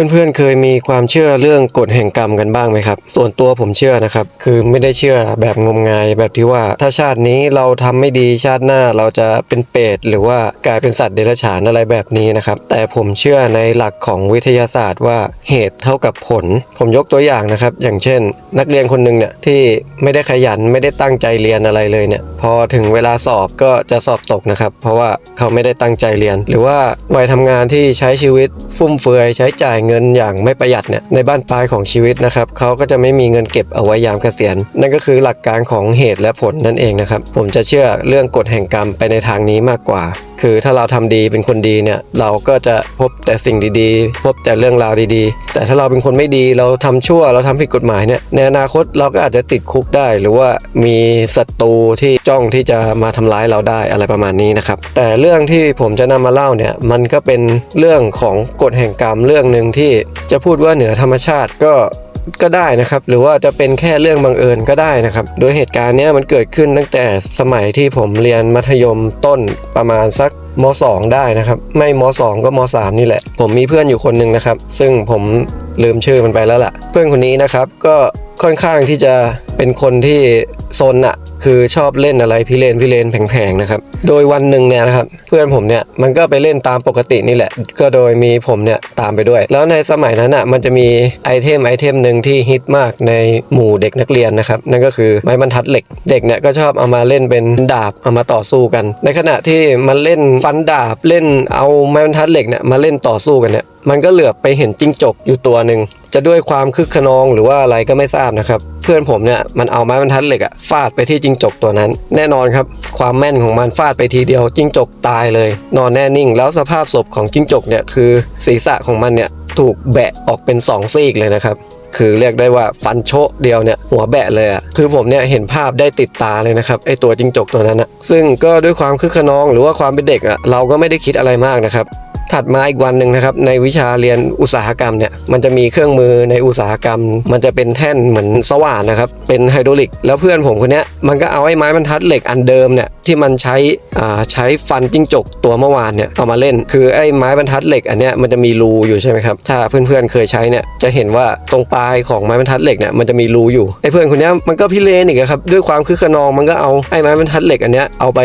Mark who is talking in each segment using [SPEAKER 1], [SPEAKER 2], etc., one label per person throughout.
[SPEAKER 1] เพื่อนๆเคยมีความเชื่อเรื่องกฎแห่งกรรมกันบ้างไหมครับ ส่วนตัวผมเชื่อนะครับ คือไม่ได้เชื่อแบบงมงายแบบที่ว่าถ้าชาตินี้เราทำไม่ดีชาติหน้าเราจะเป็นเปรตหรือว่ากลายเป็นสัตว์เดรัจฉานอะไรแบบนี้นะครับ แต่ผมเชื่อในหลักของวิทยาศาสตร์ว่าเหตุเท่ากับผล ผมยกตัวอย่างนะครับ อย่างเช่น นักเรียนคนหนึ่งเนี่ยที่ไม่ได้ขยันไม่ได้ตั้งใจเรียนอะไรเลยเนี่ยพอถึงเวลาสอบก็จะสอบตกนะครับ เพราะว่าเขาไม่ได้ตั้งใจเรียน หรือว่าวัยทำงานที่ใช้ชีวิตฟุ่มเฟือยใช้จ่ายเงินอย่างไม่ประหยัดเนี่ยในบ้านปลายของชีวิตนะครับเขาก็จะไม่มีเงินเก็บเอาไว้ยามเกษียณ นั่นก็คือหลักการของเหตุและผลนั่นเองนะครับผมจะเชื่อเรื่องกฎแห่งกรรมไปในทางนี้มากกว่า คือถ้าเราทำดีเป็นคนดีเนี่ยเราก็จะพบแต่สิ่งดีๆ พบแต่เรื่องราวดีๆแต่ถ้าเราเป็นคนไม่ดีเราทำชั่วเราทำผิดกฎหมายเนี่ยในอนาคตเราก็อาจจะติดคุกได้ หรือว่ามีศัตรูที่จ้องที่จะมาทำร้ายเราได้อะไรประมาณนี้นะครับ แต่เรื่องที่ผมจะนำมาเล่าเนี่ยมันก็เป็นเรื่องของกฎแห่งกรรมเรื่องหนึ่งที่จะพูดว่าเหนือธรรมชาติก็ก็ได้นะครับหรือว่าจะเป็นแค่เรื่องบังเอิญก็ได้นะครับ โดยเหตุการณ์นี้มันเกิดขึ้นตั้งแต่สมัยที่ผมเรียนมัธยมต้นประมาณสัก ม .2 ได้นะครับ ไม่ม .2 ก็ม .3 นี่แหละ ผมมีเพื่อนอยู่คนหนึ่งนะครับ ซึ่งผมลืมชื่อมันไปแล้วล่ะ เพื่อนคนนี้นะครับก็ค่อนข้างที่จะเป็นคนที่ซนอะ คือชอบเล่นอะไรพิเรนพิเรนแผงๆนะครับโดยวันหนึ่งเนี่ยนะครับเพื่อนผมเนี่ยมันก็ไปเล่นตามปกตินี่แหละ ก็โดยมีผมเนี่ยตามไปด้วย แล้วในสมัยนั้นอะมันจะมีไอเทมไอเทมหนึ่งที่ฮิตมากในหมู่เด็กนักเรียนนะครับนั่นก็คือไม้บรรทัดเหล็ก เด็กเนี่ยก็ชอบเอามาเล่นเป็นดาบเอามาต่อสู้กัน ในขณะที่มันเล่นฟันดาบเล่นเอาไม้บรรทัดเหล็กเนี่ยมาเล่นต่อสู้กันเนี่ยมันก็เหลือบไปเห็นจิ้งจกอยู่ตัวหนึ่งจะด้วยความคึกขนองหรือว่าอะไรก็ไม่ทราบนะครับ เพื่อนผมเนี่ยมันเอาไม้บรรทัดเหล็กอะฟาดไปที่จิ้งจกตัวนั้น แน่นอนครับ ความแม่นของมันฟาดไปทีเดียวจิ้งจกตายเลย นอนแน่นิ่ง แล้วสภาพศพของจิ้งจกเนี่ยคือศีรษะของมันเนี่ยถูกแบะออกเป็นสองซีกเลยนะครับ คือเรียกได้ว่าฟันโชะเดียวเนี่ยหัวแบะเลยอะคือผมเนี่ยเห็นภาพได้ติดตาเลยนะครับไอตัวจิ้งจกตัวนั้นอะซึ่งก็ด้วยความคึกขนองหรือว่าความเป็นเด็กอะเราก็ไม่ได้คิดอะไรมากนะครับ ถัดมาอีกวันหนึ่งนะครับ ในวิชาเรียนอุตสาหกรรมเนี่ยมันจะมีเครื่องมือในอุตสาหกรรม มันจะเป็นแท่นเหมือนสว่านนะครับ เป็นไฮดรอลิก แล้วเพื่อนผมคนนี้มันก็เอาไอ้ไม้บรรทัดเหล็กอันเดิมเนี่ยที่มันใช้อ่าใช้ฟันจิ้งจกตัวเมื่อวานเนี่ยเอามาเล่น คือไอ้ไม้บรรทัดเหล็กอันเนี้ยมันจะมีรูอยู่ใช่ไหมครับถ้าเพื่อนๆเคยใช้เนี่ยจะเห็นว่าตรงปลายของไม้บรรทัดเหล็กเนี่ยมันจะมีรูอยู่ไอ้เพื่อนคนนี้มันก็พิเรนอีกอะครับด้วยความคึกขนองมันก็เอาไอ้ไม้บรรทัดเหล็กอันเนี้ยเอาไป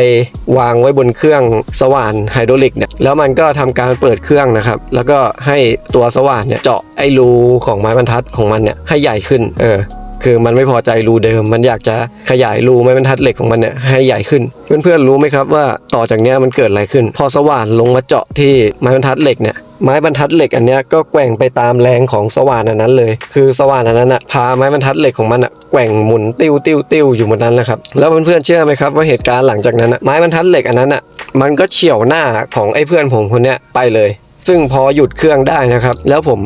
[SPEAKER 1] วางไว้บนเครื่องสว่านไฮดรอลิกเนี่ยแล้วมันก็ทำการเปิดเครื่องนะครับ แล้วก็ให้ตัวสว่านเนี่ยเจาะไอ้รูของไม้บรรทัดของมันเนี่ยให้ใหญ่ขึ้น เออ คือมันไม่พอใจรูเดิม มันอยากจะขยายรูไม้บรรทัดเหล็กของมันเนี่ยให้ใหญ่ขึ้น เพื่อนๆรู้ไหมครับว่าต่อจากนี้มันเกิดอะไรขึ้น พอสว่านลงมาเจาะที่ไม้บรรทัดเหล็กเนี่ยไม้บรรทัดเหล็กอันเนี้ยก็แกว่งไปตามแรงของสว่านอันนั้นเลย คือสว่านอันนั้นอะพาไม้บรรทัดเหล็กของมันอะแกว่งหมุนติ้วติ้วติ้วอยู่บนนั้นแหละครับ แล้วเพื่อนๆเชื่อไหมครับว่าเหตุการณ์หลังจากนั้นอะไม้บรรทัดเหล็กอันนั้นอะ มันก็เฉี่ยวหน้าของไอ้เพื่อนผมคนเนี้ยไปเลย ซึ่งพอหยุดเครื่องได้นะครับ แล้วผม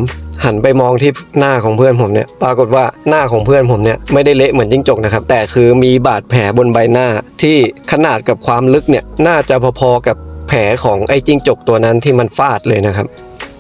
[SPEAKER 1] หันไปมองที่หน้าของเพื่อนผมเนี่ย ปรากฏว่าหน้าของเพื่อนผมเนี่ยไม่ได้เละเหมือนจิ้งจกนะครับ แต่คือมีบาดแผลบนใบหน้าที่ขนาดกับความลึกเนี่ยน่าจะพอๆกับแผลของไอ้จิ้งจกตัวนั้นที่มันฟาดเลยนะครับ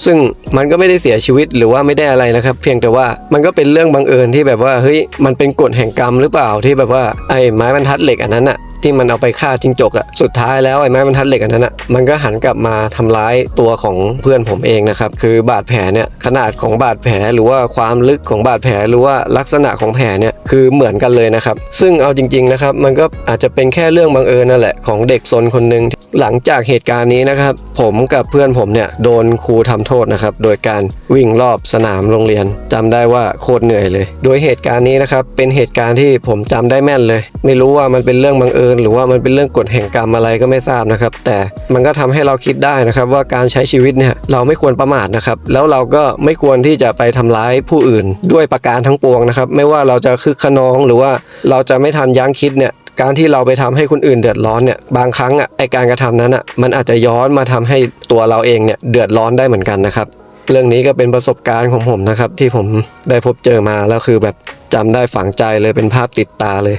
[SPEAKER 1] ซึ่งมันก็ไม่ได้เสียชีวิตหรือว่าไม่ได้อะไรนะครับ เพียงแต่ว่ามันก็เป็นเรื่องบังเอิญที่แบบว่าเฮ้ยมันเป็นกฎแห่งกรรมหรือเปล่าที่แบบว่าไอ้ไม้บรรทัดเหล็กอันนั้นอะ ที่มันเอาไปฆ่าจิงจกอะสุดท้ายแล้วไอ้ไม้บรรทัดเหล็กอันนั้นอะมันก็หันกลับมาทำร้ายตัวของเพื่อนผมเองนะครับคือบาดแผลเนี่ยขนาดของบาดแผลหรือว่าความลึกของบาดแผลหรือว่าลักษณะของแผลเนี่ยคือเหมือนกันเลยนะครับ ซึ่งเอาจริง ๆนะครับ มันก็อาจจะเป็นแค่เรื่องบังเอิญนั่นแหละของเด็กซนคนหนึ่งหลังจากเหตุการณ์นี้นะครับ ผมกับเพื่อนผมเนี่ยโดนครูทำโทษนะครับ โดยการวิ่งรอบสนามโรงเรียนจำได้ว่าโคตรเหนื่อยเลย โดยเหตุการณ์นี้นะครับเป็นเหตุการณ์ที่ผมจำได้แม่นเลย ไม่รู้ว่ามันเป็นเรื่องบังเอิญหรือว่ามันเป็นเรื่องกฎแห่งกรรมอะไรก็ไม่ทราบนะครับ แต่มันก็ทำให้เราคิดได้นะครับ ว่าการใช้ชีวิตเนี่ยเราไม่ควรประมาทนะครับ แล้วเราก็ไม่ควรที่จะไปทำร้ายผู้อื่น ด้วยประการทั้งปวงนะครับ ไม่ว่าเราจะคึกขนองหรือว่าเราจะไม่ทันยั้งคิดเนี่ยการที่เราไปทำให้คนอื่นเดือดร้อนเนี่ยบางครั้งอะไอการกระทำนั้นอะมันอาจจะย้อนมาทำให้ตัวเราเองเนี่ยเดือดร้อนได้เหมือนกันนะครับ เรื่องนี้ก็เป็นประสบการณ์ของผมนะครับ ที่ผมได้พบเจอมาแล้วคือแบบจำได้ฝังใจเลยเป็นภาพติดตาเลย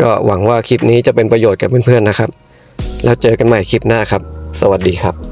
[SPEAKER 1] ก็หวังว่าคลิปนี้จะเป็นประโยชน์กับเพื่อนๆนะครับ แล้วเจอกันใหม่คลิปหน้าครับ สวัสดีครับ